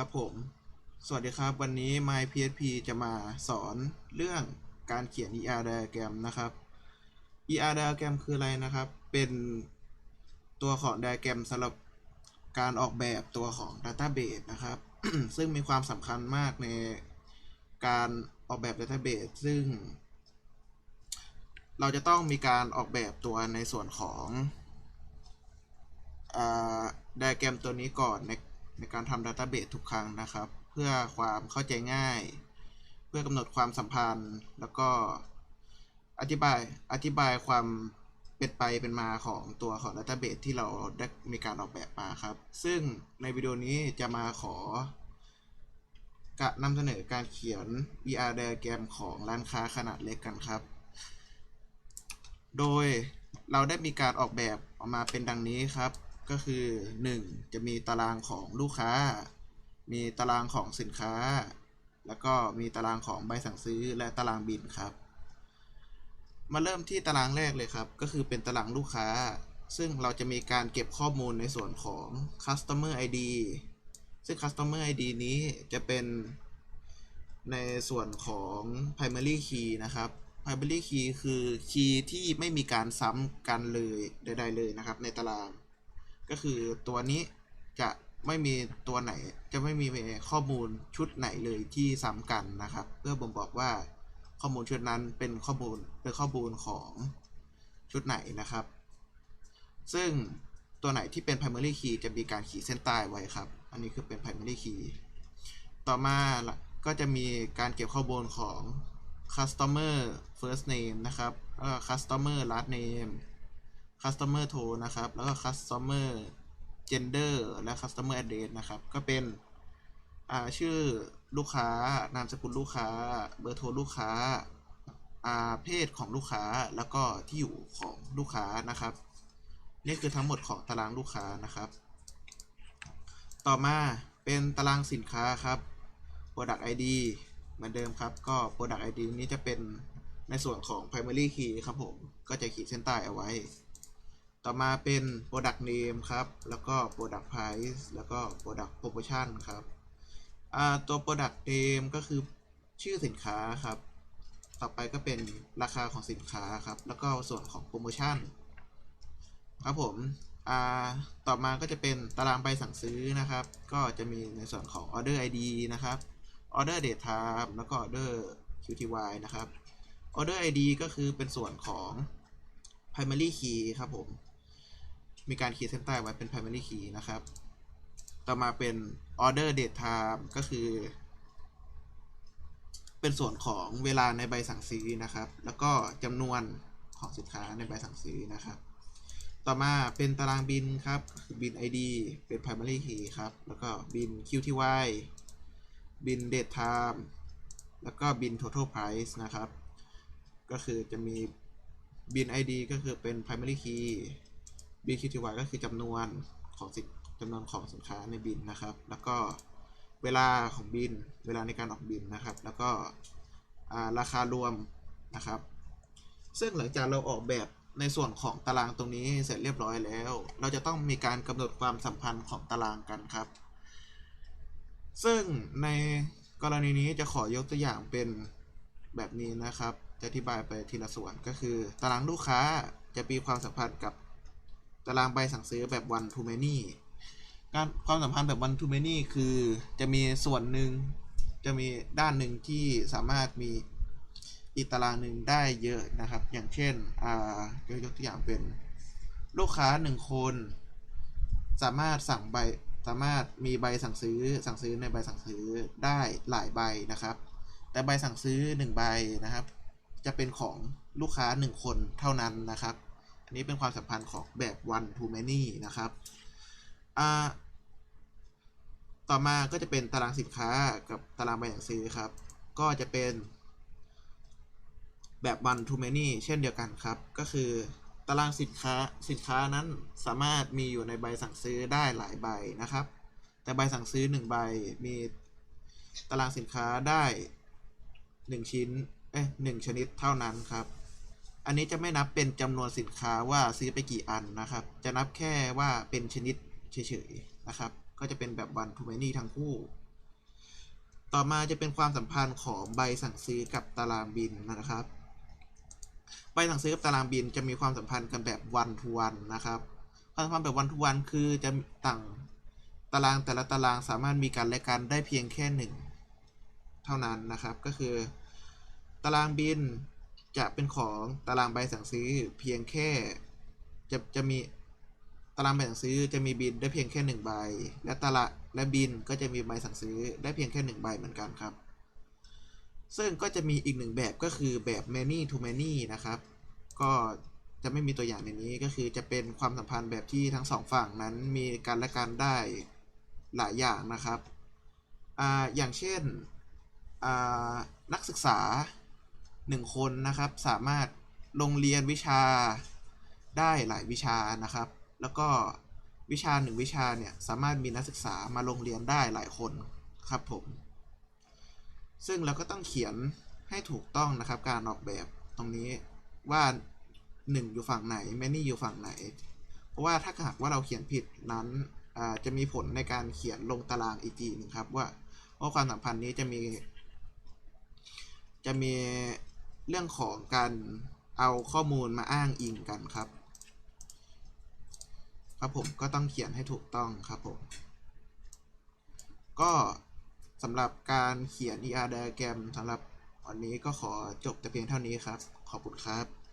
ครับผม สวัสดีครับ วันนี้ MyPHP จะมาสอนเรื่องการเขียน ER diagram นะครับ ER diagram คืออะไรนะครับ เป็นตัวของ diagram สำหรับการออกแบบตัวของ database นะครับ ซึ่งมีความสำคัญมากในการออกแบบ database ซึ่ง เราจะต้องมีการออกแบบตัวในส่วนของไดแกรมตัวนี้ก่อน ในการทำ Database ทุกครั้งนะครับ เพื่อความเข้าใจง่าย เพื่อกำหนดความสัมพันธ์ แล้วก็อธิบายอธิบายความเป็นไปเป็นมาของตัวของ Database ที่เราได้มีการออกแบบมาครับ ซึ่งในวิดีโอนี้จะมาขอกะนำเสนอการเขียน VR diagram ของร้านค้าขนาดเล็กกันครับ โดยเราได้มีการออกแบบออกมาเป็นดังนี้ครับ ก็คือ 1. จะมีตารางของลูกค้า มีตารางของสินค้า แล้วก็มีตารางของใบสั่งซื้อและตารางบินครับ มาเริ่มที่ตารางแรกเลยครับ ก็คือเป็นตารางลูกค้า ซึ่งเราจะมีการเก็บข้อมูลในส่วนของ customer ID ซึ่ง customer ID นี้จะเป็นในส่วนของ primary key นะครับ primary key คือคีย์ที่ไม่มีการซ้ำกันเลยใดๆเลยนะครับในตาราง ก็คือตัวนี้จะไม่มีตัวไหนจะไม่มีข้อมูลชุดไหนเลยที่ซ้ำกันนะครับ เพื่อบ่งบอกว่าข้อมูลชุดนั้นเป็นข้อมูลเป็นข้อมูลของชุดไหนนะครับ ซึ่งตัวไหนที่เป็น primary key จะมีการขีดเส้นใต้ไว้ครับ อันนี้คือเป็น primary key ต่อมาก็จะมีการเก็บข้อมูลของ customer first name นะครับแล้วก็ customer last name customer to นะครับ แล้วก็ customer gender และ customer address นะครับ ก็เป็นชื่อลูกค้านามสกุลลูกค้า เบอร์โทรลูกค้าอ่าเพศของลูกค้าแล้วก็ที่อยู่ของลูกค้านะครับ นี่คือทั้งหมดของตารางลูกค้านะครับ ต่อมาเป็นตารางสินค้าครับ Product ID เหมือนเดิมครับ ก็ Product ID นี้จะเป็นในส่วนของ Primary Key ครับผม ก็จะขีดเส้นใต้เอาไว้ ต่อมาเป็น Product Name ครับ แล้วก็ Product Price แล้วก็ Product Promotion ครับตัว Product Name ก็คือชื่อสินค้าครับ ต่อไปก็เป็นราคาของสินค้าครับ แล้วก็ส่วนของโปรโมชั่นครับผมต่อมาก็จะเป็นตารางใบสั่งซื้อนะครับ ก็จะมีในส่วนของ Order ID นะครับ Order Date Time แล้วก็ Order QTY นะครับ Order ID ก็คือเป็นส่วนของ Primary Key ครับผม มีการขีดเส้นใต้ไว้เป็น primary key นะครับ ต่อมาเป็น order date time ก็คือ เป็นส่วนของเวลาในใบสั่งซื้อนะครับ แล้วก็จำนวนของสินค้าในใบสั่งซื้อนะครับ ต่อมาเป็นตารางบินครับคือบิน ID เป็น primary key ครับ แล้วก็บิน QTY บิน date time แล้วก็บิน total price นะครับ ก็คือจะมีบิน ID ก็คือเป็น primary key BQTY ก็คือจำนวนของสินจำนวนของสินค้าในบินนะครับ แล้วก็เวลาของบิน เวลาในการออกบินนะครับ แล้วก็ราคารวมนะครับ ซึ่งหลังจากเราออกแบบในส่วนของตารางตรงนี้เสร็จเรียบร้อยแล้ว เราจะต้องมีการกำหนดความสัมพันธ์ของตารางกันครับ ซึ่งในกรณีนี้จะขอยกตัวอย่างเป็นแบบนี้นะครับ จะอธิบายไปทีละส่วนก็คือ ตารางลูกค้าจะมีความสัมพันธ์กับ ตารางใบสั่งซื้อแบบ one to many การความสัมพันธ์แบบ one to many คือจะมีส่วนหนึ่งจะมีด้านหนึ่งที่สามารถมีอีกตารางหนึ่งได้เยอะนะครับ อย่างเช่นอ่ายกตัวอย่างเป็นลูกค้าหนึ่งคน สามารถสั่งใบสามารถมีใบสั่งซื้อสั่งซื้อในใบสั่งซื้อได้หลายใบนะครับ แต่ใบสั่งซื้อหนึ่งใบนะครับ จะเป็นของลูกค้าหนึ่งคนเท่านั้นนะครับ อันนี้เป็นความสัมพันธ์ของแบบ one to many นะครับ ต่อมาก็จะเป็นตารางสินค้ากับตารางใบสั่งซื้อครับ ก็จะเป็นแบบ one to many เช่นเดียวกันครับ ก็คือตารางสินค้าสินค้านั้นสามารถมีอยู่ในใบสั่งซื้อได้หลายใบนะครับ แต่ใบสั่งซื้อ 1 ใบมีตารางสินค้าได้ 1 ชิ้นเอ้ยหชนิดเท่านั้นครับ อันนี้จะไม่นับเป็นจำนวนสินค้าว่าซื้อไปกี่อันนะครับ จะนับแค่ว่าเป็นชนิดเฉยๆนะครับ ก็จะเป็นแบบ one to many ทั้งคู่ ต่อมาจะเป็นความสัมพันธ์ของใบสั่งซื้อกับตารางบินนะครับ ใบสั่งซื้อกับตารางบินจะมีความสัมพันธ์กันแบบวันทุวันนะครับ ความสัมพันธ์แบบวันทุวันคือจะต่างตารางแต่ละตารางสามารถมีการและกันได้เพียงแค่หนึ่งเท่านั้นนะครับ ก็คือ ตารางบิน จะเป็นของตารางใบสั่งซื้อเพียงแค่จะจะมีตารางใบสั่งซื้อจะมีบินได้เพียงแค่หนึ่งใบและตารางและบินก็จะมีใบสั่งซื้อได้เพียงแค่หนึ่งใบเหมือนกันครับ ซึ่งก็จะมีอีกหนึ่งแบบก็คือแบบ many to many นะครับ ก็จะไม่มีตัวอย่างในนี้ก็คือจะเป็นความสัมพันธ์แบบที่ทั้งสองฝั่งนั้นมีการและกันได้หลายอย่างนะครับออย่างเช่นนักศึกษา หนึ่งคนนะครับ สามารถลงเรียนวิชาได้หลายวิชานะครับ แล้วก็วิชาหนึ่งวิชาเนี่ยสามารถมีนักศึกษามาลงเรียนได้หลายคนครับผม ซึ่งเราก็ต้องเขียนให้ถูกต้องนะครับ การออกแบบตรงนี้ว่า 1 อยู่ฝั่งไหนแมนี่อยู่ฝั่งไหน เพราะว่าถ้าหากว่าเราเขียนผิดนั้นจะมีผลในการเขียนลงตารางอีกทีหนึ่งครับว่าว่าความสัมพันธ์นี้จะมี จะมี เรื่องของการเอาข้อมูลมาอ้างอิงกันครับ ครับผมก็ต้องเขียนให้ถูกต้องครับผม ก็สำหรับการเขียน ER diagram สำหรับวันนี้ก็ขอจบแต่เพียงเท่านี้ครับ ขอบคุณครับ